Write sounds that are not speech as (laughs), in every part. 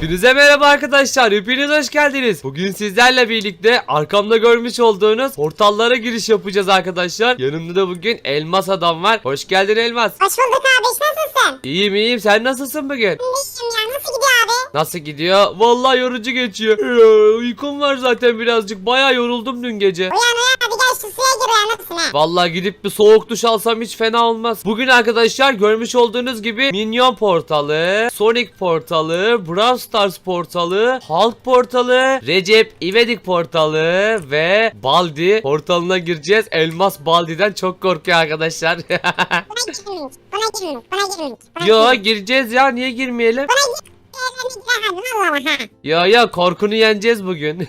Hepinize merhaba arkadaşlar. Hepiniz hoş geldiniz. Bugün sizlerle birlikte arkamda görmüş olduğunuz portallara giriş yapacağız arkadaşlar. Yanımda da bugün Elmas adam var. Hoş geldin Elmas. Hoş bulduk abi nasılsın? İyiyim iyiyim. Sen nasılsın bugün? İyiyim ya nasıl gidiyor abi? Nasıl gidiyor? Vallahi yorucu geçiyor. Ya, uykum var zaten birazcık. Bayağı yoruldum dün gece. Uyan uyan hadi gel şu suya gir uyanırsın ha. Vallahi gidip bir soğuk duş alsam hiç fena olmaz. Bugün arkadaşlar görmüş olduğunuz gibi Minyon portalı, Sonic portalı, Brawl Stars portalı, Hulk portalı, Recep İvedik portalı ve Baldi portalına gireceğiz. Elmas Baldi'den çok korkuyor arkadaşlar. (laughs) Buna girmeyin. Buna girmeyin. Buna girmeyin. Buna Yo gireceğiz ya niye girmeyelim? Evlerini girer ha. Ya ya korkunu yeneceğiz bugün. (laughs)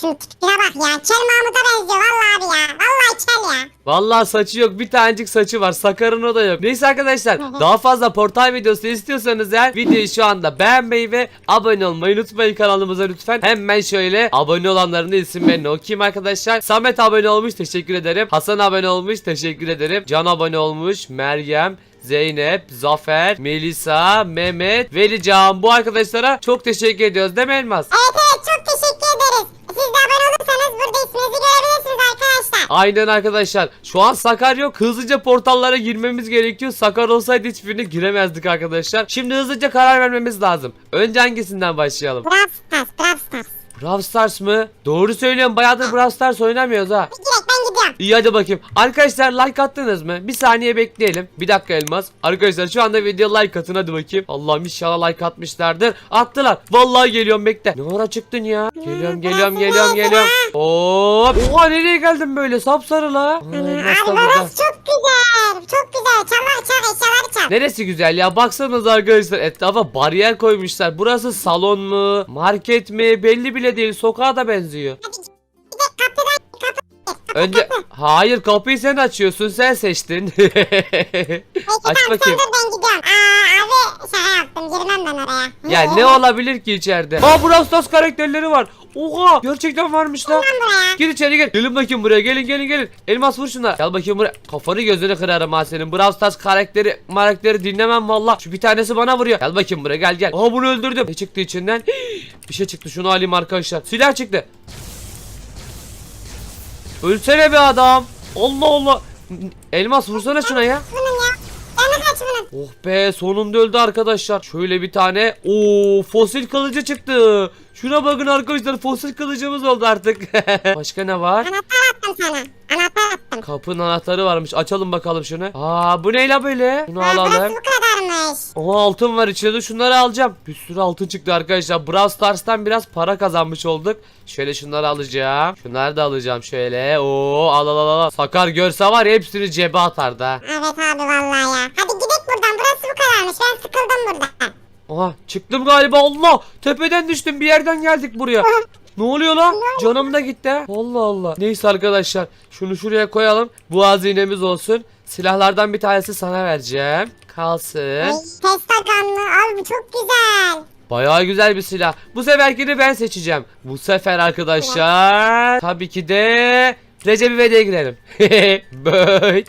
Şunun tipine bak ya. Kel Mahmut'a benziyor valla abi ya. Valla kel ya. Vallahi saçı yok. Bir tanecik saçı var. Sakarın o da yok. Neyse arkadaşlar daha fazla portal videosu istiyorsanız eğer videoyu şu anda beğenmeyi ve abone olmayı unutmayın kanalımıza lütfen. Hemen şöyle abone olanların da isimlerini okuyayım arkadaşlar. Samet abone olmuş teşekkür ederim. Hasan abone olmuş teşekkür ederim. Can abone olmuş. Meryem. Zeynep, Zafer, Melisa, Mehmet, Velican bu arkadaşlara çok teşekkür ediyoruz değil mi Elmas? Evet evet çok teşekkür ederiz. Siz de abone olursanız burada isminizi görebilirsiniz arkadaşlar. Aynen arkadaşlar. Şu an Sakar yok. Hızlıca portallara girmemiz gerekiyor. Sakar olsaydı hiçbirine giremezdik arkadaşlar. Şimdi hızlıca karar vermemiz lazım. Önce hangisinden başlayalım? Brawl Stars, Brawl Stars. Brawl Stars mı? Doğru söylüyorum. Bayağıdır Brawl Stars oynamıyoruz ha. Direkt ben gidiyorum. İyi hadi bakayım. Arkadaşlar like attınız mı? Bir saniye bekleyelim. Bir dakika Elmas. Arkadaşlar şu anda video like atın hadi bakayım. Allah'ım inşallah like atmışlardır. Attılar. Vallahi geliyorum bekle. Ne ara çıktın ya? Geliyorum geliyorum geliyorum geliyorum. Hop. Oha nereye geldin böyle sapsarı la? Aa, Elmas da burada. çok güzel. Çok güzel. Çal çal eşyaları çal. Neresi güzel ya baksanız arkadaşlar etrafa bariyer koymuşlar. Burası salon mu market mi belli bile değil sokağa da benziyor. Hadi bir de kapıdan kapı. Önce hayır kapıyı sen açıyorsun sen seçtin. (laughs) Peki Aç tamam bakayım. sen dur ben gidiyorum. Aa abi şaka yaptım girmem ben oraya. ya ne olabilir ki içeride? Aa Brawl Stars karakterleri var. Oha gerçekten varmış lan. Buraya. Gir içeri gel. Gelin bakayım buraya gelin gelin gelin. Elmas vur şuna. Gel bakayım buraya. Kafanı gözünü kırarım ha senin. Brawl Stars karakteri karakteri dinlemem valla. Şu bir tanesi bana vuruyor. Gel bakayım buraya gel gel. Aa bunu öldürdüm. Ne çıktı içinden? (gasps) bir şey çıktı şunu alayım arkadaşlar. Silah çıktı. Ölsene be adam. Allah Allah. Elmas vursana şuna ya. Oh be sonunda öldü arkadaşlar. Şöyle bir tane o fosil kılıcı çıktı. Şuna bakın arkadaşlar fosil kılıcımız oldu artık. (laughs) Başka ne var? Anahtar attım sana. Anahtar attım. Kapının anahtarı varmış. Açalım bakalım şunu. Aa bu ne la böyle? Bunu Aa, burası alalım. bu kadarmış. Oha altın var içinde. Şunları alacağım. Bir sürü altın çıktı arkadaşlar. Brawl Stars'tan biraz para kazanmış olduk. Şöyle şunları alacağım. Şunları da alacağım şöyle. Oo al al al al. Sakar görse var ya hepsini cebe atar da. Evet abi vallahi ya. Hadi gidelim buradan. Burası bu kadarmış. Ben sıkıldım buradan. Aha çıktım galiba Allah tepeden düştüm bir yerden geldik buraya. Ne oluyor lan? Canım da gitti. ha. Allah Allah. Neyse arkadaşlar şunu şuraya koyalım. Bu hazinemiz olsun. Silahlardan bir tanesi sana vereceğim. Kalsın. Testa kanlı. Abi bu çok güzel. Bayağı güzel bir silah. Bu seferkini ben seçeceğim. Bu sefer arkadaşlar tabii ki de Recep İvedik'e girelim. (laughs) Git.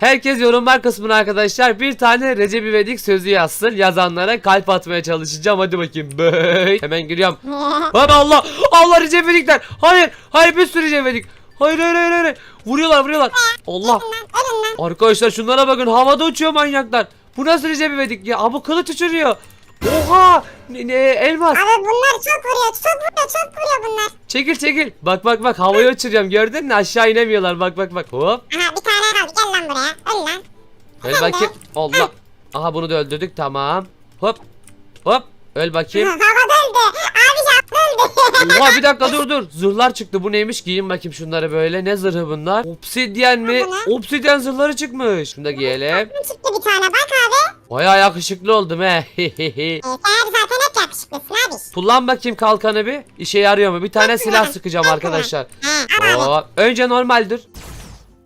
Herkes yorumlar kısmına arkadaşlar bir tane Recep İvedik sözü yazsın. Yazanlara kalp atmaya çalışacağım. Hadi bakayım. Böyle. Hemen giriyorum. (laughs) Hadi Allah. Allah Recep İvedikler. Hayır. Hayır bir sürü Recep İvedik. Hayır hayır hayır hayır. Vuruyorlar vuruyorlar. Allah. Lan lan. Arkadaşlar şunlara bakın. Havada uçuyor manyaklar. Bu nasıl Recep İvedik ya? Aa, bu kılıç uçuruyor. Oha. Ne, ne, elmas. Abi bunlar çok vuruyor. Çok vuruyor. Çok vuruyor bunlar. Çekil çekil. Bak bak bak havaya uçuruyorum. Gördün mü? Aşağı inemiyorlar. Bak bak bak. Hop. Aha bir tane kaldı. Gel lan buraya. Öl lan. Öl bakayım. Allah. Aha bunu da öldürdük. Tamam. Hop. Hop. Öl bakayım. Havada öldü. Abi yaptı öldü. Oha bir dakika dur dur. Zırhlar çıktı. Bu neymiş? Giyin bakayım şunları böyle. Ne zırhı bunlar? Obsidyen mi? Obsidyen zırhları çıkmış. Şunu da giyelim. Çıktı bir tane bak abi. Baya yakışıklı oldum he. (laughs) Ee, sen zaten hep yakışıklısın abi. Kullan bakayım kalkanı bir. İşe yarıyor mu? Bir tane silah sıkacağım arkadaşlar. Oo, önce normaldir.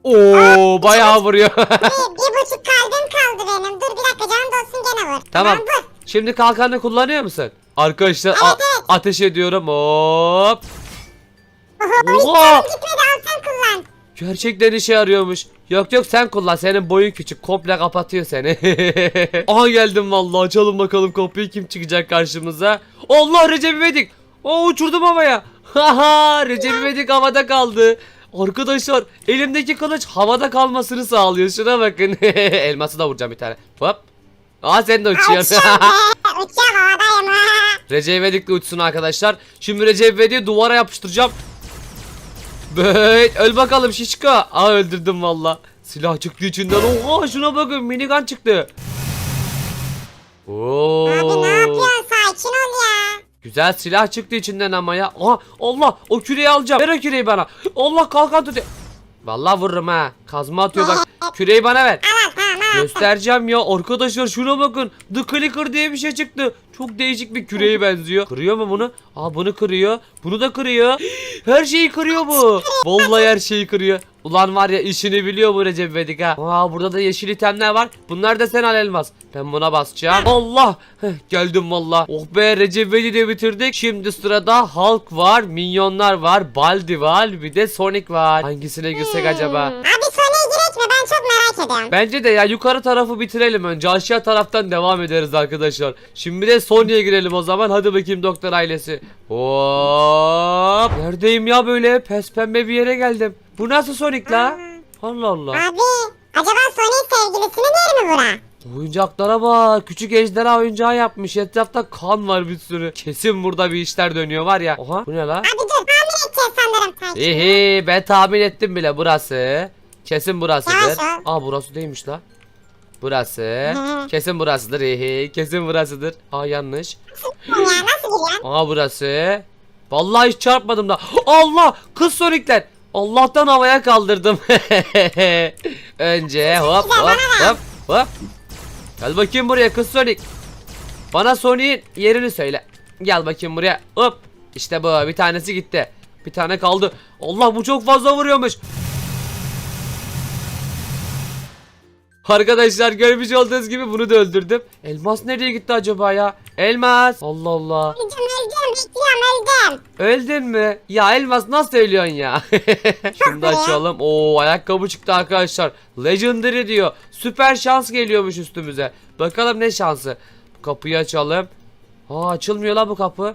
Oo bayağı vuruyor. Bir, (laughs) bir buçuk kalbim kaldı benim. Dur bir dakika canım dolsun gene vur. Tamam. vur. Şimdi kalkanı kullanıyor musun? Arkadaşlar Evet, evet. ateş ediyorum. Hop. Oha. Oha! Gitmedi al sen kullan. Gerçekten işe yarıyormuş. Yok yok sen kullan senin boyun küçük komple kapatıyor seni. (laughs) Aha geldim vallahi açalım bakalım kapıyı kim çıkacak karşımıza. Allah Recep İvedik. O uçurdum havaya. (laughs) Haha Recep İvedik havada kaldı. Arkadaşlar elimdeki kılıç havada kalmasını sağlıyor. Şuna bakın. (laughs) Elması da vuracağım bir tane. Hop. Aa sen de uçuyorsun. Uçuyorum havadayım ha. Recep İvedik de uçsun arkadaşlar. Şimdi Recep İvedik'i duvara yapıştıracağım. Böyle öl bakalım şişko. Aa öldürdüm valla. Silah çıktı içinden. Oha şuna bakın minigun çıktı. Oo. Abi ne yapıyorsun? Sakin ol ya. Güzel silah çıktı içinden ama ya. Aha Allah o küreği alacağım. Ver o küreği bana. Allah kalkan tut. Vallahi vururum ha. Kazma atıyor bak. Küreği bana ver. Göstereceğim ya arkadaşlar şuna bakın. The Clicker diye bir şey çıktı. Çok değişik bir küreğe benziyor. Kırıyor mu bunu? Aa bunu kırıyor. Bunu da kırıyor. (gasps) Her şeyi kırıyor bu. Vallahi her şeyi kırıyor. Ulan var ya işini biliyor bu Recep İvedik ha. Aa burada da yeşil itemler var. Bunlar da sen al elmas. Ben buna basacağım. Allah. Heh, geldim valla. Oh be Recep İvedik'i de bitirdik. Şimdi sırada Hulk var. Minyonlar var. Baldi var. Bir de Sonic var. Hangisine girsek acaba? Abi? Ben çok merak ediyorum. Bence de ya yukarı tarafı bitirelim önce aşağı taraftan devam ederiz arkadaşlar. Şimdi de Sony'ye girelim o zaman hadi bakayım doktor ailesi. Hop. Neredeyim ya böyle pes pembe bir yere geldim. Bu nasıl Sonic la? Allah Allah. Abi acaba Sony'in sevgilisinin yeri mi bura? Oyuncaklara bak. Küçük ejderha oyuncağı yapmış. Etrafta kan var bir sürü. Kesin burada bir işler dönüyor var ya. Oha bu ne la? Abi dur tahmin edeceğiz sanırım. Ehe ben tahmin ettim bile burası. Kesin burasıdır. Aa burası değilmiş la. Burası. Kesin burasıdır. Ehe kesin burasıdır. Aa yanlış. Aa burası. Vallahi hiç çarpmadım da. Allah kız sonikler. Allah'tan havaya kaldırdım. (laughs) Önce hop hop hop hop. Gel bakayım buraya kız Sonic. Bana Sonic'in yerini söyle. Gel bakayım buraya. Hop. İşte bu bir tanesi gitti. Bir tane kaldı. Allah bu çok fazla vuruyormuş. Arkadaşlar görmüş olduğunuz gibi bunu da öldürdüm. Elmas nereye gitti acaba ya? Elmas. Allah Allah. Öldüm öldüm bekliyorum öldüm. Öldün mü? Ya Elmas nasıl ölüyorsun ya? (laughs) Şunu da açalım. Oo ayakkabı çıktı arkadaşlar. Legendary diyor. Süper şans geliyormuş üstümüze. Bakalım ne şansı. Kapıyı açalım. Aa açılmıyor lan bu kapı.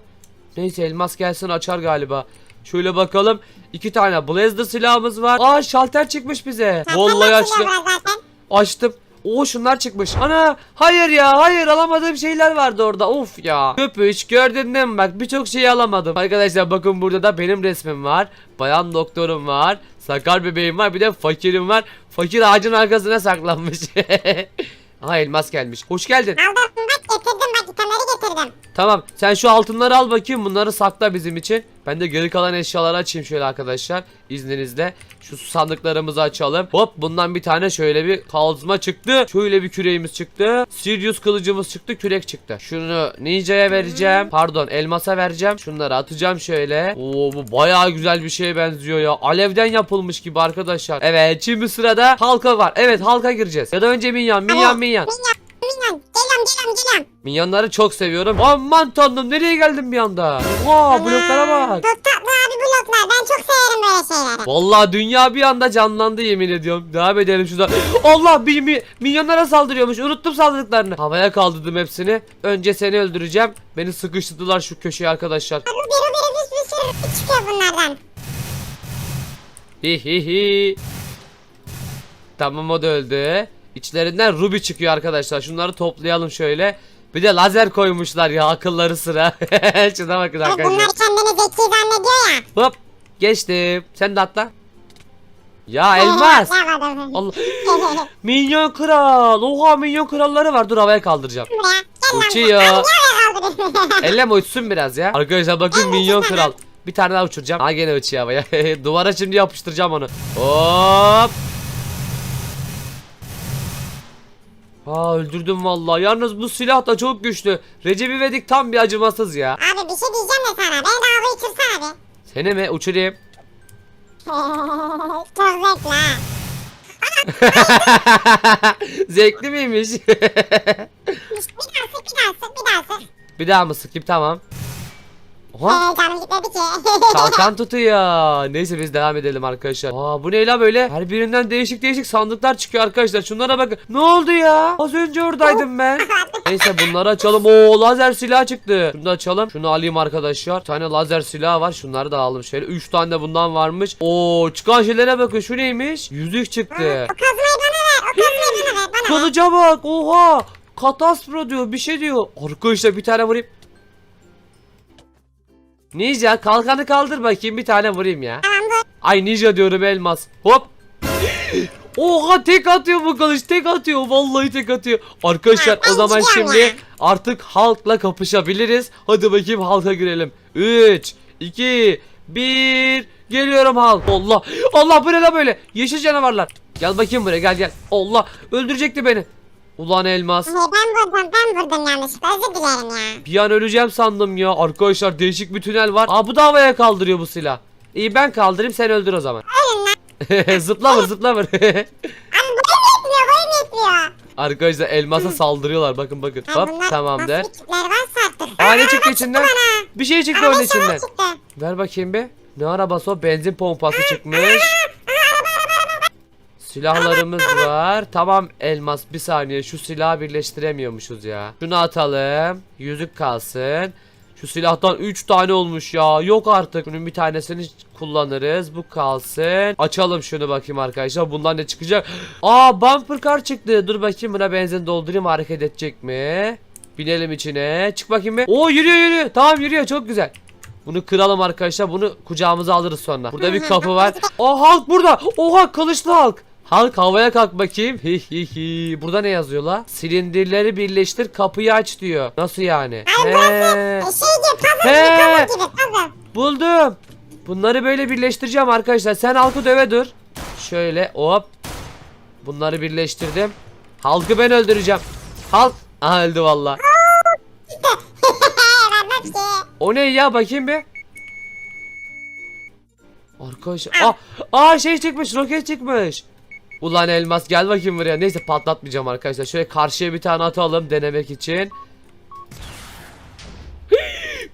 Neyse elmas gelsin açar galiba. Şöyle bakalım. İki tane Blazer silahımız var. Aa şalter çıkmış bize. Vallahi Zaten açtım. Oo şunlar çıkmış. Ana hayır ya hayır alamadığım şeyler vardı orada. Of ya. Köpüş gördün değil mi bak birçok şeyi alamadım. Arkadaşlar bakın burada da benim resmim var. Bayan doktorum var. Sakar bebeğim var. Bir de fakirim var. Fakir ağacın arkasına saklanmış. (laughs) Aha elmas gelmiş. Hoş geldin. Aldım bak getirdim bak itemleri getirdim. Tamam sen şu altınları al bakayım bunları sakla bizim için. Ben de geri kalan eşyaları açayım şöyle arkadaşlar. İzninizle şu sandıklarımızı açalım. Hop bundan bir tane şöyle bir kazma çıktı. Şöyle bir küreğimiz çıktı. Sirius kılıcımız çıktı kürek çıktı. Şunu ninja'ya vereceğim. Pardon elmasa vereceğim. Şunları atacağım şöyle. Oo bu bayağı güzel bir şeye benziyor ya. Alevden yapılmış gibi arkadaşlar. Evet şimdi sırada halka var. Evet halka gireceğiz. Ya da önce minyan minyan minyan. Minyon minyon. Geliyorum geliyorum geliyorum. Minyonları çok seviyorum. Aman tanrım nereye geldim bir anda? Oha bloklara bak. Çok tatlı abi bloklar. Ben çok severim böyle şeyleri. Vallahi dünya bir anda canlandı yemin ediyorum. Devam edelim şurada. (gasps) Allah bir mi, minyonlara saldırıyormuş. Unuttum saldırdıklarını. Havaya kaldırdım hepsini. Önce seni öldüreceğim. Beni sıkıştırdılar şu köşeye arkadaşlar. Abi biri biri bir, bir sürü çıkıyor bunlardan. Hi hi hi. Tamam o da öldü. İçlerinden Ruby çıkıyor arkadaşlar. Şunları toplayalım şöyle. Bir de lazer koymuşlar ya akılları sıra. (laughs) Şuna bakın arkadaşlar. bunlar kendini zeki zannediyor ya. Hop geçtim. Sen de atla. Ya (laughs) elmas. Allah. (laughs) Minyon kral. Oha minyon kralları var. Dur havaya kaldıracağım. Uçuyor. Abi niye öyle kaldırıyorsun? Elle uçsun biraz ya. Arkadaşlar bakın minyon kral. Bir tane daha uçuracağım. Ha gene uçuyor havaya. Duvara şimdi yapıştıracağım onu. Hop. Ha öldürdüm vallahi. Yalnız bu silah da çok güçlü. Recep İvedik tam bir acımasız ya. Abi bir şey diyeceğim de sana. Beni de havaya uçursana bir. Seni mi uçurayım? (laughs) Çok zevkli ha. (laughs) Zevkli miymiş? (laughs) Bir daha sık bir daha sık bir daha sık. bir daha mı sıkayım tamam. Ha? Ee, canım gitmedi ki. (laughs) Kalkan tutuyor. Neyse biz devam edelim arkadaşlar. Aa bu ne la böyle? Her birinden değişik değişik sandıklar çıkıyor arkadaşlar. Şunlara bakın. Ne oldu ya? Az önce oradaydım ben. (laughs) Neyse bunları açalım. Oo lazer silah çıktı. Şunu da açalım. Şunu alayım arkadaşlar. Bir tane lazer silah var. Şunları da alalım şöyle. 3 tane de bundan varmış. Oo çıkan şeylere bakın. Şu neymiş? Yüzük çıktı. o kazmayı bana ver. O kazmayı bana ver. Bana ver. Kılıca bak. Oha. Kataspro diyor. Bir şey diyor. Arkadaşlar bir tane vurayım. Ninja kalkanı kaldır bakayım bir tane vurayım ya. Tamam dur. Ay ninja diyorum elmas. Hop. (gasps) Oha tek atıyor bu kılıç tek atıyor vallahi tek atıyor. Arkadaşlar o zaman şimdi artık halkla kapışabiliriz. Hadi bakayım halka girelim. 3 2 1 Geliyorum halk. Allah Allah bu ne la böyle? Yeşil canavarlar. Gel bakayım buraya gel gel. Allah öldürecekti beni. Ulan elmas. Ee, ben vurdum. Ben vurdum yanlışlıkla. Özür dilerim ya. Bir an öleceğim sandım ya. Arkadaşlar değişik bir tünel var. Aa bu da havaya kaldırıyor bu silah. İyi ben kaldırayım sen öldür o zaman. Ölün lan. (laughs) zıpla vur zıpla vur. (laughs) Arkadaşlar elmasa saldırıyorlar bakın bakın. Ha, Hop varsa artık. Aa ne çıktı içinden? Bir şey çıktı Araba onun içinden içinden. çıktı. Ver bakayım bir. Ne arabası o? Benzin pompası çıkmış. Silahlarımız var. Tamam elmas bir saniye şu silahı birleştiremiyormuşuz ya. Şunu atalım. Yüzük kalsın. Şu silahtan 3 tane olmuş ya. Yok artık. Bunun bir tanesini kullanırız. Bu kalsın. Açalım şunu bakayım arkadaşlar. Bundan ne çıkacak? Aa bumper car çıktı. Dur bakayım buna benzin doldurayım. Hareket edecek mi? Binelim içine. Çık bakayım bir. Oo yürüyor yürüyor. Tamam yürüyor. Çok güzel. Bunu kıralım arkadaşlar. Bunu kucağımıza alırız sonra. Burada bir kapı var. (laughs) Aa Halk burada. Oha kılıçlı Halk. Halk havaya kalk bakayım. Hi hi hi. Burada ne yazıyor la? Silindirleri birleştir kapıyı aç diyor. Nasıl yani? He. E, şey gibi puzzle He. gibi puzzle gibi puzzle. Buldum. Bunları böyle birleştireceğim arkadaşlar. Sen halkı döve dur. Şöyle hop. Bunları birleştirdim. Halkı ben öldüreceğim. Halk. Aha öldü valla. (laughs) Şey. O ne ya bakayım bir. Arkadaşlar. Aa, aa şey çıkmış roket çıkmış. Ulan elmas gel bakayım buraya. Neyse patlatmayacağım arkadaşlar. Şöyle karşıya bir tane atalım denemek için.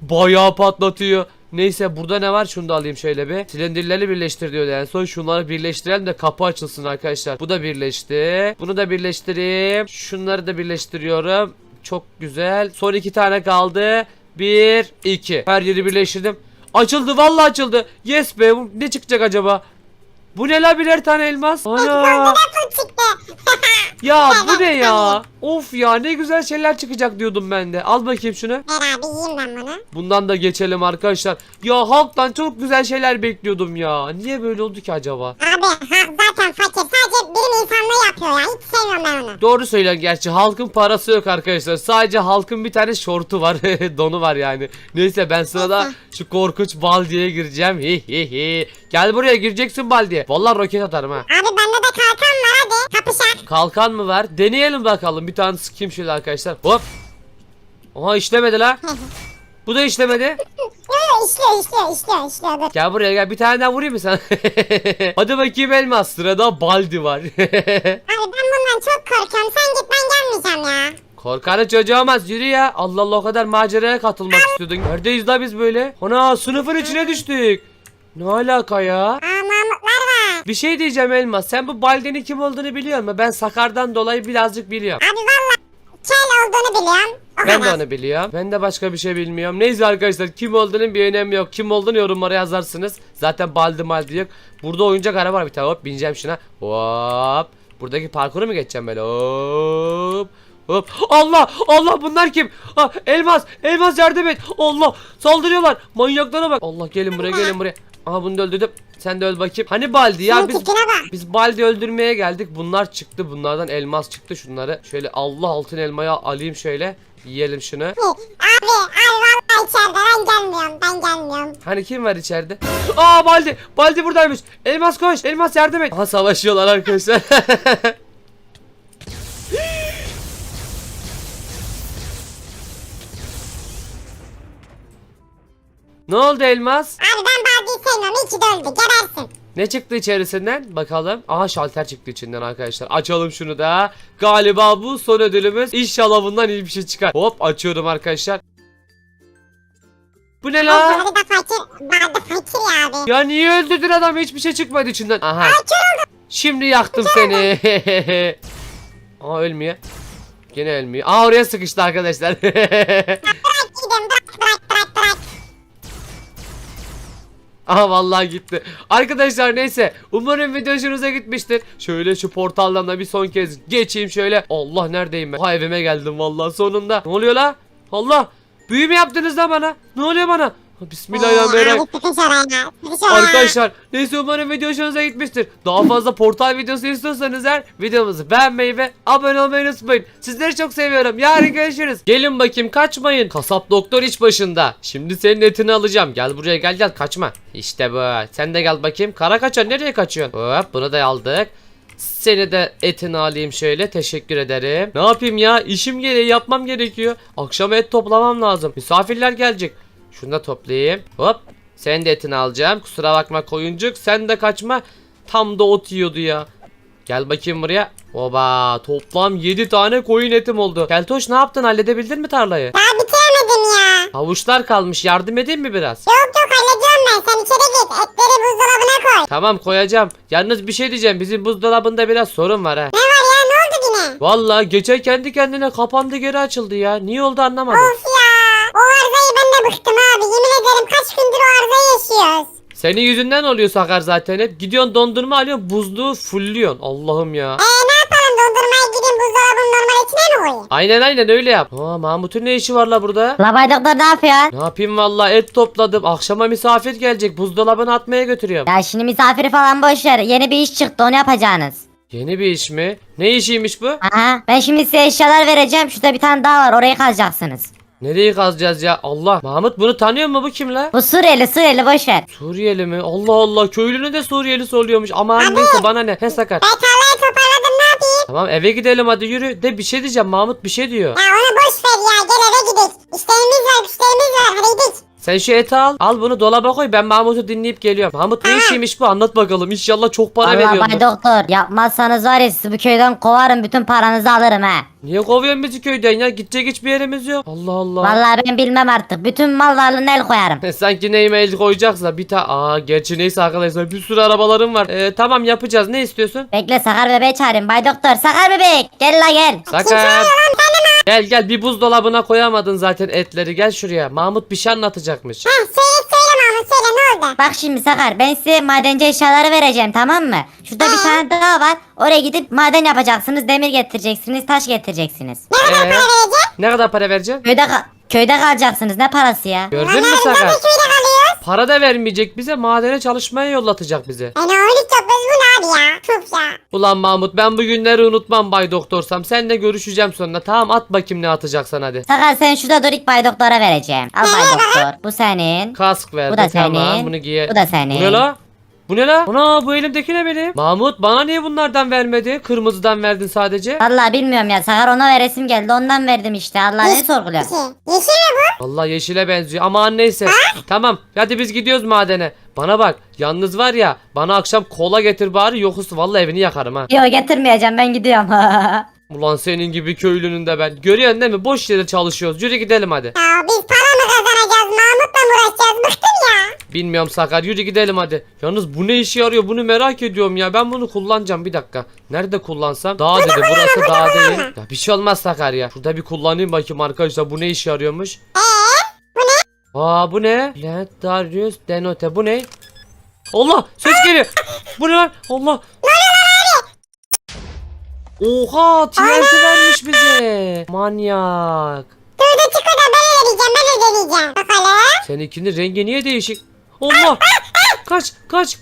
Bayağı patlatıyor. Neyse burada ne var şunu da alayım şöyle bir. Silindirleri birleştir diyor en son şunları birleştirelim de kapı açılsın arkadaşlar. Bu da birleşti. Bunu da birleştireyim. Şunları da birleştiriyorum. Çok güzel. Son iki tane kaldı. Bir, iki. Her yeri birleştirdim. Açıldı vallahi açıldı. Yes be ne çıkacak acaba? Bu ne la birer tane elmas? Ana. (laughs) Ya bu ne ya? Of ya ne güzel şeyler çıkacak diyordum ben de. Al bakayım şunu. Ver abi yiyeyim ben bunu. Bundan da geçelim arkadaşlar. Ya halktan çok güzel şeyler bekliyordum ya. Niye böyle oldu ki acaba? Abi ha, zaten fakir. Sadece bilim insanlığı yapıyor ya. Hiç sevmiyorum ben onu. Doğru söylüyorsun gerçi halkın parası yok arkadaşlar. Sadece halkın bir tane şortu var. (laughs) Donu var yani. Neyse ben sırada şu korkunç baldiye gireceğim. Hi hi hi. Gel buraya gireceksin baldiye. Vallahi roket atarım ha. Abi bende de kalkan var hadi. Kapışak. Kalkan mı var? Deneyelim bakalım. Bir tane sıkayım şöyle arkadaşlar. Hop. Aha işlemedi la. (laughs) Bu da işlemedi. Yo yo işliyor işliyor işliyor işliyor. Gel buraya gel bir tane daha vurayım mı sana? (laughs) Hadi bakayım elmas sırada baldi var. (laughs) Abi ben bundan çok korkuyorum. Sen git ben gelmeyeceğim ya. Korkanı çocuğu olmaz yürü ya. Allah Allah o kadar maceraya katılmak istiyordun. Neredeyiz la biz böyle? Ana sınıfın içine düştük. Ne alaka ya? Aa Mahmutlar var. Bir şey diyeceğim Elmas. Sen bu Baldi'nin kim olduğunu biliyor musun? Ben Sakar'dan dolayı birazcık biliyorum. Abi valla kel olduğunu biliyorum. O Ben de kadar. onu biliyorum. Ben de başka bir şey bilmiyorum. Neyse arkadaşlar kim olduğunun bir önemi yok. Kim olduğunu yorumlara yazarsınız. Zaten baldi maldi yok. Burada oyuncak araba var bir tane. Hop bineceğim şuna. Hop. Buradaki parkuru mu geçeceğim böyle? Hop. Hop. Allah! Allah bunlar kim? Ah, elmas! Elmas yardım et! Allah! Saldırıyorlar! Manyaklara bak! Allah gelin buraya gelin buraya. Aha bunu da öldürdüm. Sen de öl bakayım. Hani Baldi ya biz tipine bak. biz Baldi öldürmeye geldik. Bunlar çıktı. Bunlardan elmas çıktı. Şunları şöyle Allah altın elmayı alayım şöyle. Yiyelim şunu. Abi abi valla içeride ben gelmiyorum ben gelmiyorum. Hani kim var içeride? Aa Baldi! Baldi buradaymış. Elmas koş. Elmas yardım et. Aha savaşıyorlar arkadaşlar. (laughs) ne oldu Elmas? Abi ben Barbie'yi sevmiyorum. İyi ki de öldü. Gebersin. Ne çıktı içerisinden? Bakalım. Aha şalter çıktı içinden arkadaşlar. Açalım şunu da. Galiba bu son ödülümüz. İnşallah bundan iyi bir şey çıkar. Hop açıyorum arkadaşlar. Bu ne la? Abi da fakir. De fakir ya abi. Ya niye öldürdün adam hiçbir şey çıkmadı içinden. Aha. Şimdi yaktım seni. (laughs) Aa ölmüyor. Yine ölmüyor. Aa oraya sıkıştı arkadaşlar. (laughs) (laughs) Aha vallahi gitti. Arkadaşlar neyse. Umarım video hoşunuza gitmiştir. Şöyle şu portaldan da bir son kez geçeyim şöyle. Allah neredeyim ben? Ha evime geldim vallahi sonunda. Ne oluyor la? Allah. Büyü mü yaptınız da bana? Ne oluyor bana? Bismillahirrahmanirrahim. Sıkış oraya. Arkadaşlar neyse umarım video hoşunuza gitmiştir. Daha fazla portal videosu istiyorsanız eğer videomuzu beğenmeyi ve abone olmayı unutmayın. Sizleri çok seviyorum. Yarın görüşürüz. Gelin bakayım kaçmayın. Kasap doktor iş başında. Şimdi senin etini alacağım. Gel buraya gel gel kaçma. İşte bu. Sen de gel bakayım. Kara kaçan nereye kaçıyorsun? Hop bunu da aldık. Seni de etini alayım şöyle teşekkür ederim. Ne yapayım ya işim gereği yapmam gerekiyor. Akşam et toplamam lazım. Misafirler gelecek. Şunu da toplayayım. Hop. Sen de etini alacağım. Kusura bakma koyuncuk. Sen de kaçma. Tam da ot yiyordu ya. Gel bakayım buraya. Oba toplam 7 tane koyun etim oldu. Keltoş ne yaptın halledebildin mi tarlayı? Daha bitiremedim ya. Havuçlar kalmış yardım edeyim mi biraz? Yok yok hallediyorum ben. Sen içeri git. Etleri buzdolabına koy. Tamam koyacağım. Yalnız bir şey diyeceğim bizim buzdolabında biraz sorun var ha. Ne var ya ne oldu yine? Vallahi geçen kendi kendine kapandı geri açıldı ya. Niye oldu anlamadım. Of bıktım abi. Yemin ederim kaç gündür o arızayı yaşıyoruz. Senin yüzünden oluyor Sakar zaten hep. Gidiyorsun dondurma alıyorsun buzluğu fullliyorsun. Allah'ım ya. Eee ne yapalım dondurmaya gideyim buzdolabının normal içine mi koyayım? Aynen aynen öyle yap. Aa Mahmut'un ne işi var la burada? La Bay Doktor ne yapıyorsun? Ne yapayım valla et topladım. Akşama misafir gelecek. Buzdolabına atmaya götürüyorum. Ya şimdi misafiri falan boş ver. Yeni bir iş çıktı onu yapacaksınız. Yeni bir iş mi? Ne işiymiş bu? Aha ben şimdi size eşyalar vereceğim. Şurada bir tane daha var orayı kazacaksınız. Nereyi kazacağız ya? Allah. Mahmut bunu tanıyor mu bu kim la? Bu Suriyeli Suriyeli boş ver. Suriyeli mi? Allah Allah. Köylünün de Suriyelisi oluyormuş. Aman neyse bana ne? He Sakar. Ben tarlayı toparladım ne yapayım? Tamam eve gidelim hadi yürü. De bir şey diyeceğim. Mahmut bir şey diyor. Ya onu boş ver ya gel eve gidelim. İşlerimiz var güçlerimiz var hadi gidelim. Sen şu eti al. Al bunu dolaba koy. Ben Mahmut'u dinleyip geliyorum. Mahmut ne işiymiş bu? Anlat bakalım. İnşallah çok para Allah veriyordur. Bay Doktor yapmazsanız var ya sizi bu köyden kovarım bütün paranızı alırım ha. Niye kovuyorsun bizi köyden ya? Gidecek hiçbir yerimiz yok. Allah Allah. Vallahi ben bilmem artık. Bütün mal varlığına el koyarım. Sanki neyime el koyacaksa bir ta Aa gerçi neyse arkadaşlar bir sürü arabalarım var. Ee, tamam yapacağız. Ne istiyorsun? Bekle Sakar bebeği çağırayım Bay Doktor. Sakar bebek gel la gel. Sakar. Gel gel bir buzdolabına koyamadın zaten etleri. Gel şuraya. Mahmut bir şey anlatacakmış. Heh söyle söyle Mahmut söyle ne oldu? Bak şimdi Sakar ben size madenci eşyaları vereceğim tamam mı? Şurada bir tane daha var. Oraya gidip maden yapacaksınız. Demir getireceksiniz. Taş getireceksiniz. Ne kadar Ee? para vereceksin? Ne kadar para vereceksin? Köyde köyde kalacaksınız. Ne parası ya? Gördün mü Sakar? köyde kalıyoruz. Para da vermeyecek bize. Madene çalışmaya yollatacak bizi. E ne oğluk yapıyoruz bu ne abi ya? Tuf ya. Ulan Mahmut ben bu günleri unutmam Bay Doktorsam. Seninle görüşeceğim sonra. Tamam at bakayım ne atacaksan hadi. Sakar sen şurada dur ilk Bay Doktor'a vereceğim. Al Bay Doktor. Bu senin. Kask verdi Bu da tamam senin. bunu giye. Bu da senin. Bu ne la? Bu ne la? Ana bu elimdeki ne benim? Mahmut bana niye bunlardan vermedi? Kırmızıdan verdin sadece. Vallahi bilmiyorum ya. Sakar ona veresim geldi. Ondan verdim işte. Allah ne sorguluyor? Yeşil mi bu? Vallahi yeşile benziyor ama neyse. Tamam hadi biz gidiyoruz madene. Bana bak yalnız var ya bana akşam kola getir bari yoksa vallahi evini yakarım ha. Yok getirmeyeceğim ben gidiyorum. (laughs) Ulan senin gibi köylünün de ben. Görüyorsun değil mi? Boş yere çalışıyoruz. Yürü gidelim hadi. Ya biz para mı kazanacağız? Mahmut'la mı uğraşacağız? Bıktım ya. Bilmiyorum Sakar yürü gidelim hadi. Yalnız bu ne işe yarıyor bunu merak ediyorum ya. Ben bunu kullanacağım bir dakika. Nerede kullansam? Dağ dedi burası dağ değil. Ya bir şey olmaz Sakar ya. Şurada bir kullanayım bakayım arkadaşlar bu ne işe yarıyormuş. Ne? Aa bu ne? Plant Darius Denote bu ne? Allah ses geliyor. Bu ne lan? Allah. Oha TNT vermiş bize. Manyak. Dur dur çık oradan ben ödeyeceğim ben ödeyeceğim. Bakalım. Seninkinin rengi niye değişik? Allah! Kaç kaç.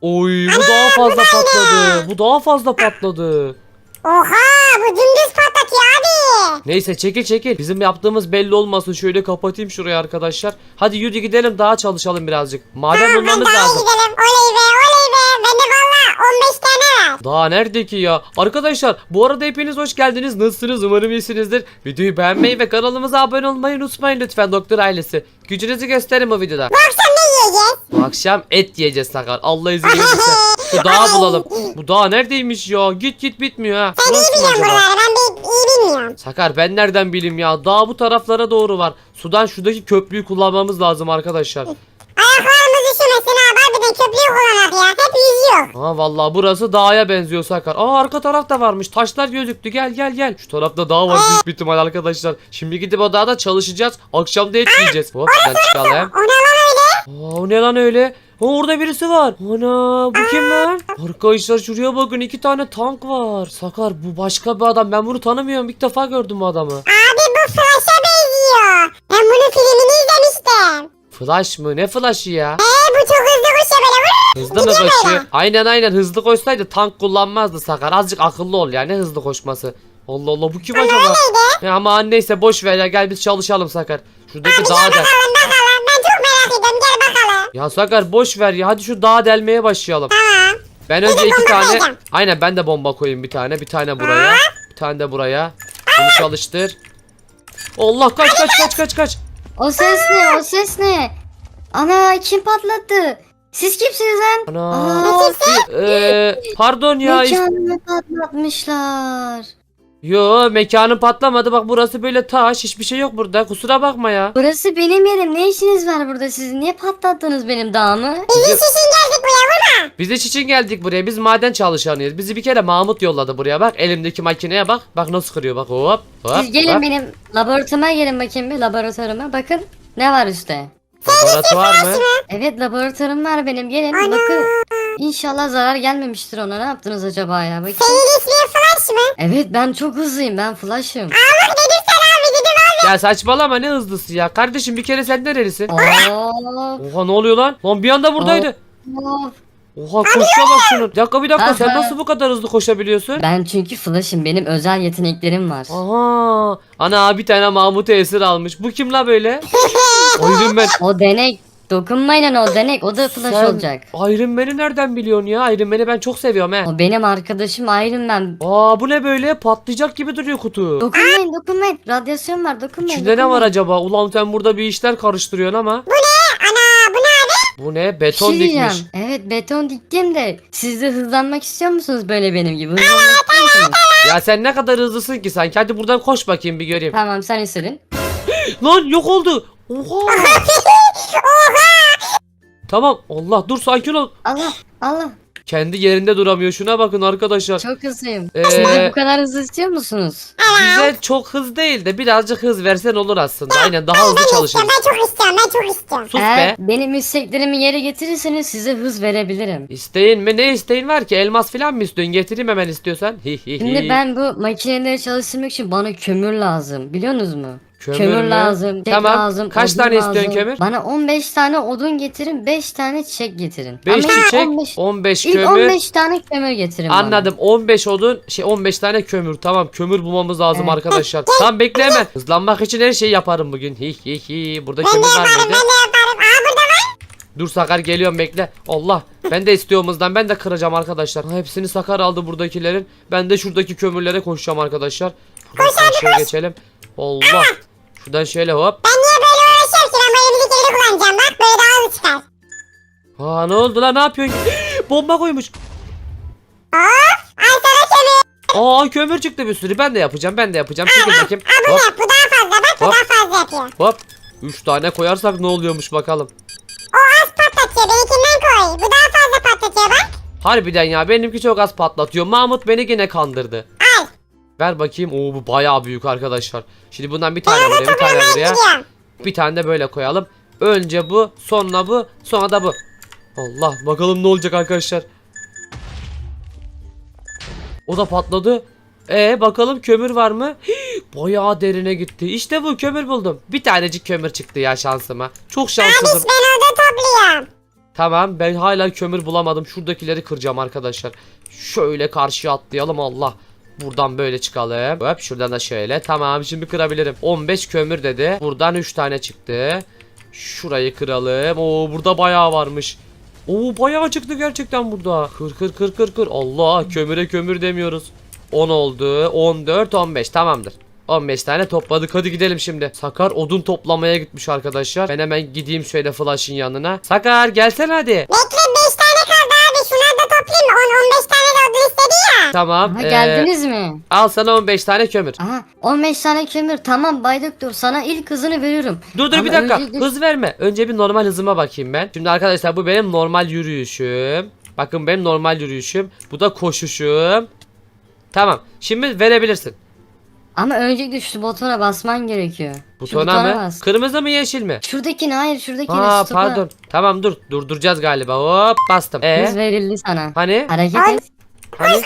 Oy bu daha fazla patladı. Bu daha fazla patladı. Oha bu dümdüz patlatıyor abi. Neyse çekil çekil. Bizim yaptığımız belli olmasın. Şöyle kapatayım şurayı arkadaşlar. Hadi yürü gidelim daha çalışalım birazcık. Maden Tamam ben bulmamız lazım. gidelim. Oley be oley be. Bende valla 15 tane var. Daha nerede ki ya? Arkadaşlar bu arada hepiniz hoş geldiniz. Nasılsınız? Umarım iyisinizdir. Videoyu beğenmeyi ve kanalımıza abone olmayı unutmayın lütfen doktor ailesi. Gücünüzü gösterin bu videoda. Bu akşam ne yiyeceğiz? Bu akşam et yiyeceğiz Sakar. Allah izin verirse. (laughs) Şu dağı bulalım. Bu dağ neredeymiş ya? Git git bitmiyor ha. Sen iyi Burası mı biliyorsun buraları ben bir iyi bilmiyorum. Sakar ben nereden bileyim ya? Dağ bu taraflara doğru var. Sudan şuradaki köprüyü kullanmamız lazım arkadaşlar. Ayaklarımız üşümesin abi. Harbiden köprüyü kullanak ya. Hep yüzüyor. Aa vallahi burası dağa benziyor Sakar. Aa arka taraf da varmış. Taşlar gözüktü. Gel gel gel. Şu tarafta dağ var büyük bir ihtimal arkadaşlar. Şimdi gidip o dağda çalışacağız. Akşam da et yiyeceğiz. Hop şuradan çıkalım. O ne lan öyle? Aa o ne lan öyle? Aa, orada birisi var. Ana bu kim lan? Arkadaşlar şuraya bakın iki tane tank var. Sakar bu başka bir adam. Ben bunu tanımıyorum. İlk defa gördüm bu adamı. Abi bu Flash'a benziyor. Ben bunun filmini izlemiştim. Flash mı? Ne flash'ı ya? Ee bu çok hızlı koşuyor böyle. Vur! Hızlı mı Gidiyor koşuyor? böyle. Aynen aynen hızlı koşsaydı tank kullanmazdı Sakar. Azıcık akıllı ol ya. Ne hızlı koşması. Allah Allah bu kim acaba? Ya ama neyse boş ver ya gel biz çalışalım Sakar. Şuradaki dağa del. Bakalım bakalım. Ben çok merak ediyorum. Gel bakalım. Ya Sakar boş ver ya hadi şu dağa delmeye başlayalım. Tamam. Ben önce iki bomba tane koyacağım. aynen ben de bomba koyayım bir tane bir tane buraya bir tane de buraya bunu çalıştır. Allah kaç kaç kaç kaç kaç. O ses ne? O ses ne? Ana kim patlattı? Siz kimsiniz lan? Ana. Aa, Ee, pardon ya. is- mekanımı patlatmışlar. Yo mekanın patlamadı bak burası böyle taş hiçbir şey yok burada kusura bakma ya. Burası benim yerim. Ne işiniz var burada siz? Niye patlattınız benim dağımı? Biz iş için geldik buraya vurma. Biz iş için geldik buraya biz maden çalışanıyız. Bizi bir kere Mahmut yolladı buraya bak elimdeki makineye bak. Bak nasıl kırıyor bak hop hop. Siz gelin hop. benim laboratuvarıma gelin bakayım bir laboratuvarıma. Bakın ne var üstte. Laboratuvar mı? Evet laboratuvarım var benim. Gelin bakın. İnşallah zarar gelmemiştir ona. Ne yaptınız acaba ya? Bakayım. Senin ismin Flash mı? Evet ben çok hızlıyım. Ben flash'ım. Allah dedim sen abi dedim abi. Ya saçmalama ne hızlısı ya. Kardeşim bir kere sen nerelisin? Oha ne oluyor lan? Lan bir anda buradaydı. of. Oha koşuyor bak şunu. Bir dakika bir dakika sen Aha. nasıl bu kadar hızlı koşabiliyorsun? Ben çünkü flash'ım. Benim özel yeteneklerim var. Aha. Ana bir tane Mahmut'u esir almış. Bu kim la böyle? (laughs) Iron Man. O denek. Dokunmayın o denek. O da flash Sen olacak. Iron Man'i nereden biliyorsun ya? Iron Man'i ben çok seviyorum he. O benim arkadaşım Iron Man. Aa bu ne böyle? Patlayacak gibi duruyor kutu. Dokunmayın dokunmayın. Radyasyon var dokunmayın. İçinde ne var acaba? Ulan sen burada bir işler karıştırıyorsun ama. Ana bu ne abi? Bu ne? Bir Beton şey diyeceğim. dikmiş. Evet beton diktim de siz de hızlanmak istiyor musunuz böyle benim gibi? Hızlanmak istiyor musunuz? Ya sen ne kadar hızlısın ki sanki. Hadi buradan koş bakayım bir göreyim. Tamam sen istedin. (gasps) Lan yok oldu. Oha. (laughs) Tamam Allah dur sakin ol. Allah Allah Kendi yerinde duramıyor. Şuna bakın arkadaşlar. çok hızlıyım. Ee, Siz de bu kadar hızlı istiyor musunuz? Bize çok hız değil de birazcık hız versen olur aslında. Aynen daha hızlı Ben çalışırız. ben çok istiyorum ben çok istiyorum. Sus Eğer be. benim isteklerimi yere getirirseniz size hız verebilirim. İsteğin mi? Ne isteğin var ki? Elmas falan mı istiyorsun? Getireyim hemen istiyorsan. Hi hi hi. Şimdi ben bu makineleri çalıştırmak için bana kömür lazım. Biliyorsunuz mu? Kömür mü? lazım, çiçek Tamam. lazım, Kaç odun tane istiyorsun lazım. kömür? Bana 15 tane odun getirin, 5 tane çiçek getirin. 5 Ama ilk çiçek, 15, 15 ilk kömür. 15 tane kömür getirin bana. Anladım. 15 odun, şey 15 tane kömür. Tamam, kömür bulmamız lazım Evet. arkadaşlar. tamam bekle hemen. Hızlanmak için her şeyi yaparım bugün. Hi hi hi. Burada Ben de kömür var yaparım mıydı? ben de yaparım. Aa burada var. Dur Sakar geliyorum bekle. Allah. Ben de istiyorum hızdan. Ben de kıracağım arkadaşlar. Hepsini Sakar aldı buradakilerin. Ben de şuradaki kömürlere koşacağım arkadaşlar. Buradan karşıya geçelim. Allah. Şuradan şöyle hop. Ben niye böyle uğraşıyorum ki ben bu elimdekileri kullanacağım bak böyle daha hızlı çıkar. Ha ne oldu lan ne yapıyorsun? (gasps) Bomba koymuş. Al sana kömür. Aa kömür çıktı bir sürü. Ben de yapacağım. Ben de yapacağım. Çekil bakayım. Aa bu Hop ne bu daha fazla bak bu Hop. daha fazla yapıyor. hop. 3 tane koyarsak ne oluyormuş bakalım. O az patlatıyor benimkinden koy. Bu daha fazla patlatıyor bak. Harbiden ya benimki çok az patlatıyor. Mahmut beni yine kandırdı. Ver bakayım. Oo bu bayağı büyük arkadaşlar. Şimdi bundan bir tane Ben buraya, bir tane buraya. gidiyorum. Bir tane de böyle koyalım. Önce bu, sonra bu, sonra da bu. Allah bakalım ne olacak arkadaşlar. O da patladı. E bakalım kömür var mı? Hii, bayağı derine gitti. İşte bu kömür buldum. Bir tanecik kömür çıktı ya şansıma. Çok şanssızım. Ben orada topluyorum. Tamam ben hala kömür bulamadım. Şuradakileri kıracağım arkadaşlar. Şöyle karşıya atlayalım Allah. Buradan böyle çıkalım. Hop şuradan da şöyle. Tamam şimdi kırabilirim. 15 kömür dedi. Buradan 3 tane çıktı. Şurayı kıralım. Oo burada bayağı varmış. Oo bayağı çıktı gerçekten burada. Kır kır kır kır kır. Allah kömüre kömür demiyoruz. 10 oldu. 14 15 tamamdır. 15 tane topladık hadi gidelim şimdi. Sakar odun toplamaya gitmiş arkadaşlar. Ben hemen gideyim şöyle Flash'ın yanına. Sakar gelsene hadi. Bekle 5 tane kaldı abi şunları da toplayayım mı? 10-15 tane dedi ya. Tamam. Aha, ee, geldiniz mi? al sana 15 tane kömür. Aha 15 tane kömür tamam Bay Doktor sana ilk hızını veriyorum. Dur dur bir Ama dakika. önce- Hız verme. Önce bir normal hızıma bakayım ben. Şimdi arkadaşlar bu benim normal yürüyüşüm. Bakın benim normal yürüyüşüm. Bu da koşuşum. Tamam. Şimdi verebilirsin. Ama öncelikle şu butona basman gerekiyor. Şu Butona mı? bas. Kırmızı mı yeşil mi? Şuradakini hayır şuradakini Aa stopa. pardon. Tamam dur. Durduracağız galiba. Hop bastım. E Hız verildi sana. hani? Hareket Ay. et. Hani?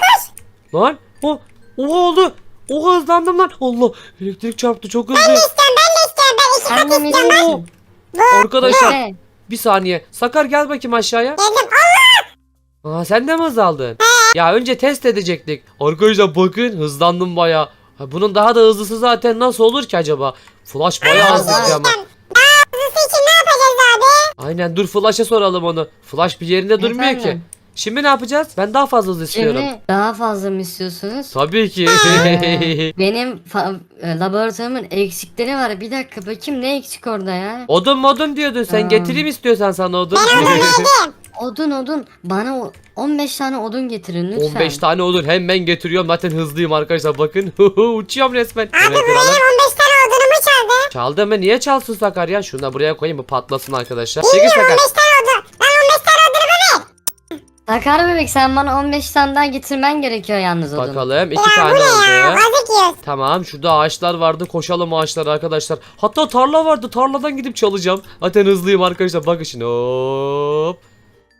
Lan? O Oha oldu. Oha hızlandım lan. Allah. Elektrik çarptı çok hızlı. İstiyorum ben de istiyorum ben iki kat de mi istiyorum. istiyorsun? Arkadaşlar bir saniye. Sakar gel bakayım aşağıya. Geldim. Allah. Aa sen de mi hız aldın? Ya önce test edecektik. Arkadaşlar bakın hızlandım baya. Bunun daha da hızlısı zaten nasıl olur ki acaba? Flash bayağı hızlı ama. Daha hızlısı için ne yapacağız abi? Aynen dur Flash'a soralım onu. Flash bir yerinde durmuyor ki. Efendim? Şimdi ne yapacağız? Ben daha fazla hız istiyorum. Şimdi daha fazla mı istiyorsunuz? Tabii ki. Ee, (laughs) Benim fa- e, laboratuvarımın eksikleri var. Bir dakika bakayım ne eksik orada ya? odun modun diyordun sen Aa. getireyim istiyorsan sana odun. (laughs) Yedim. Odun odun. Bana o- 15 tane odun getirin lütfen. 15 tane odun hemen getiriyorum zaten hızlıyım arkadaşlar bakın. (laughs) Uçuyorum resmen. Abi Hemen bu benim 15 tane odunumu çaldı. Çaldı mı? Niye çalsın Sakar ya? Şunu da buraya koyayım bu patlasın arkadaşlar. Çekil Sakar. 15 tane Sakar bebek sen bana 15 tane daha getirmen gerekiyor yalnız odun. Bakalım iki tane oldu. Kazık yiyoruz. Tamam şurada ağaçlar vardı koşalım ağaçlara arkadaşlar. Hatta tarla vardı tarladan gidip çalacağım. Zaten hızlıyım arkadaşlar bakın şimdi hop.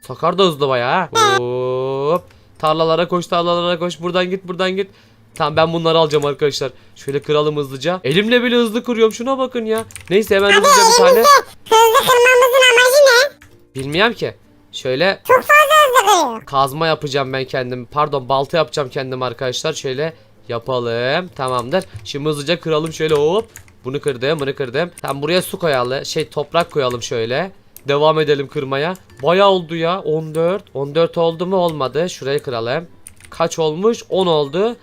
Sakar da hızlı bayağı ha. Hop. Tarlalara koş tarlalara koş buradan git buradan git. Tamam ben bunları alacağım arkadaşlar. Şöyle kıralım hızlıca. Elimle bile hızlı kırıyorum şuna bakın ya. Neyse hemen hızlıca bir tane. Elimizde hızlı kırmamızın amacı ne? Bilmiyorum ki. Şöyle Çok fazla kazma yapacağım ben kendim. Pardon balta yapacağım kendim arkadaşlar. Şöyle yapalım. Tamamdır. Şimdi hızlıca kıralım şöyle hop. Bunu kırdım bunu kırdım. Tamam buraya su koyalım. Şey toprak koyalım şöyle. Devam edelim kırmaya. Bayağı oldu ya. 14. 14 oldu mu olmadı. Şurayı kıralım. Kaç olmuş? 10 oldu.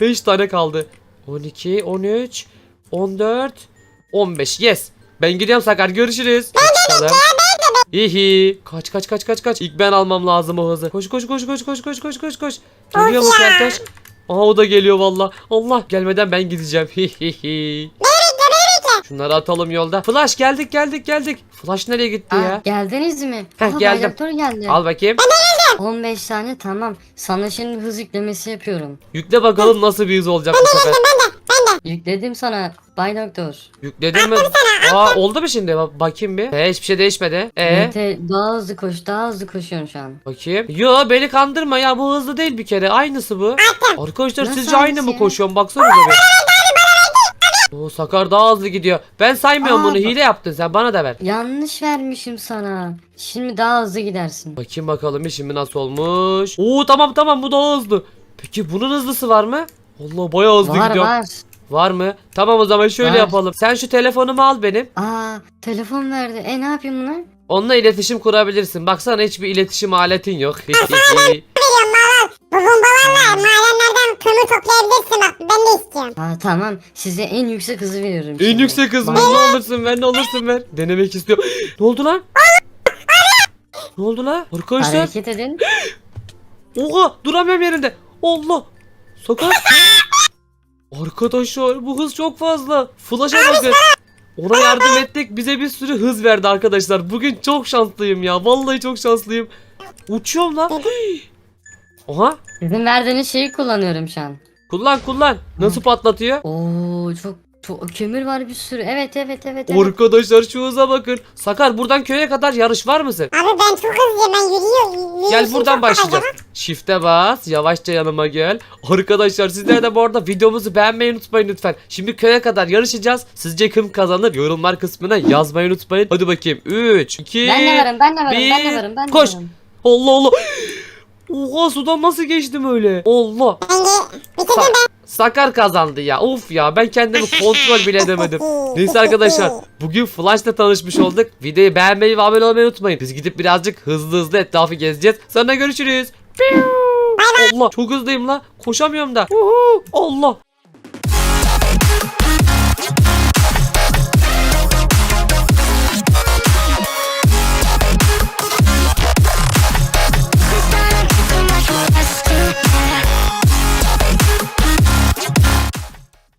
5 tane kaldı. 12, 13, 14, 15. Yes. Ben gidiyorum Sakar. Görüşürüz. Çıkalım. Hihi. Kaç kaç kaç kaç kaç. İlk ben almam lazım o hızı. Koş koş koş koş koş koş koş koş koş. Geliyor mu. Sertaç? Aha o da geliyor valla. Allah gelmeden ben gideceğim. (laughs) Hihihi. Şunları atalım yolda. Flash geldik geldik geldik. Flash nereye gitti Aa, ya? geldiniz mi? Heh, Aha, geldim. Geldi. Al bakayım. 15 tane tamam. Sana şimdi hız yüklemesi yapıyorum. Yükle bakalım nasıl bir hız olacak bu sefer. Yükledim sana Bay Doktor. Yükledin mi? Aa oldu mu şimdi? Bak- Bakayım bir. He, hiçbir şey değişmedi. E Mete daha hızlı koş daha hızlı koşuyorsun şu an. bakayım. Yo beni kandırma ya bu hızlı değil bir kere. Aynısı bu. Arkadaşlar Nasıl sizce aynı aynısı mı ya? koşuyorum? Baksanıza bir. Oo Sakar daha hızlı gidiyor. Ben saymıyorum Aa, bunu. Hile yaptın sen. Bana da ver. Yanlış vermişim sana. Şimdi daha hızlı gidersin. Bakayım bakalım şimdi nasıl olmuş. Oo tamam tamam bu daha hızlı. Peki bunun hızlısı var mı? Allah bayağı hızlı Var gidiyor. var. Var mı? Tamam o zaman şöyle Var. yapalım. Sen şu telefonumu al benim. Aa telefon verdi. E ne yapayım bunu? Onunla iletişim kurabilirsin. Baksana hiçbir iletişim aletin yok. Veriyorum mal al. Kömür toplayabilirsin bak. Ben de istiyorum. Aa tamam. Size en yüksek hızı veriyorum. en şimdi. yüksek hız mı? Ne olursun ver ne olursun ver. Denemek istiyorum. ne oldu lan? ne oldu lan? Arkadaşlar. Hareket edin. Oha duramıyorum yerinde. Allah. Sokak. Arkadaşlar bu hız çok fazla. Flash'a bakın. Ona yardım ettik bize bir sürü hız verdi arkadaşlar. Bugün çok şanslıyım ya. Vallahi çok şanslıyım. Uçuyorum lan. Oha. Sizin verdiğiniz şeyi kullanıyorum şu an. Kullan kullan. Nasıl patlatıyor? Oo çok, çok kömür var bir sürü. Evet evet evet. evet. Arkadaşlar şu hıza bakın. Sakar buradan köye kadar yarış var mısın? Abi ben çok hızlıyım ben yürüyorum. Gel buradan başlayacağız. Shift'e bas. Yavaşça yanıma gel. Arkadaşlar sizler de bu arada videomuzu beğenmeyi unutmayın lütfen. Şimdi köye kadar yarışacağız. Sizce kim kazanır? Yorumlar kısmına yazmayı unutmayın. Hadi bakayım. 3, 2, Ben de varım ben de varım ben de varım ben de koş. varım. Allah Allah. Oha sudan nasıl geçtim öyle? Allah. Sa-. Sakar kazandı ya. Of ya ben kendimi kontrol bile edemedim. (laughs) Neyse arkadaşlar bugün Flash'la tanışmış olduk. Videoyu beğenmeyi ve abone olmayı unutmayın. Biz gidip birazcık hızlı hızlı etrafı gezeceğiz. Sonra görüşürüz. Allah çok hızlıyım la. Koşamıyorum da. Allah.